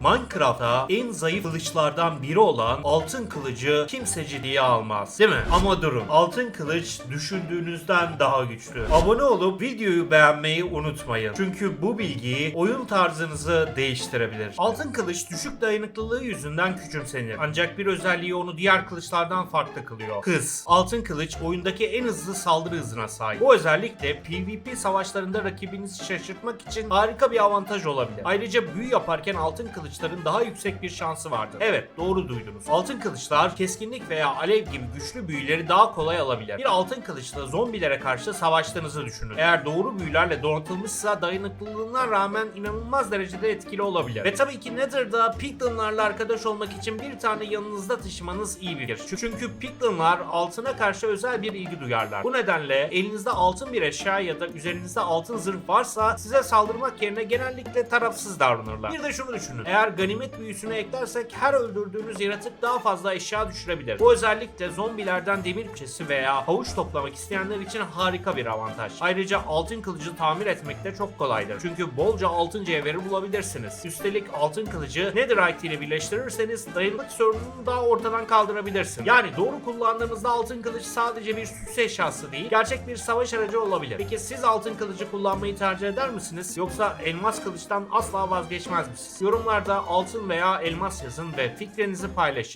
Minecraft'ta en zayıf kılıçlardan biri olan altın kılıcı kimse ciddiye almaz. Değil mi? Ama durun. Altın kılıç düşündüğünüzden daha güçlü. Abone olup videoyu beğenmeyi unutmayın. Çünkü bu bilgi oyun tarzınızı değiştirebilir. Altın kılıç düşük dayanıklılığı yüzünden küçümsenir. Ancak bir özelliği onu diğer kılıçlardan farklı kılıyor. Hız. Altın kılıç oyundaki en hızlı saldırı hızına sahip. Bu özellikle PvP savaşlarında rakibinizi şaşırtmak için harika bir avantaj olabilir. Ayrıca büyü yaparken altın kılıçların daha yüksek bir şansı vardır. Evet doğru duydunuz. Altın kılıçlar keskinlik veya alev gibi güçlü büyüleri daha kolay alabilir. Bir altın kılıçla zombilere karşı savaştığınızı düşünün. Eğer doğru büyülerle donatılmışsa dayanıklılığına rağmen inanılmaz derecede etkili olabilir. Ve tabii ki Nether'da Piglin'larla arkadaş olmak için bir tane yanınızda taşımanız iyi bir fikir. Çünkü Piglin'lar altına karşı özel bir ilgi duyarlar. Bu nedenle elinizde altın bir eşya ya da üzerinizde altın zırh varsa size saldırmak yerine genellikle tarafsız davranırlar. Bir de şunu düşünün. Eğer ganimet büyüsünü eklersek her öldürdüğünüz yaratık daha fazla eşya düşürebilir. Bu özellikle zombilerden demir küçesi veya havuç toplamak isteyenler için harika bir avantaj. Ayrıca altın kılıcı tamir etmek de çok kolaydır. Çünkü bolca altın cevheri bulabilirsiniz. Üstelik altın kılıcı netherite ile birleştirirseniz dayanıklık sorununu daha ortadan kaldırabilirsin. Yani doğru kullandığınızda altın kılıç sadece bir süs eşyası değil, gerçek bir savaş aracı olabilir. Peki siz altın kılıcı kullanmayı tercih eder misiniz? Yoksa elmas kılıçtan asla vazgeçmez misiniz? Altın veya elmas yazın ve fikrinizi paylaşın.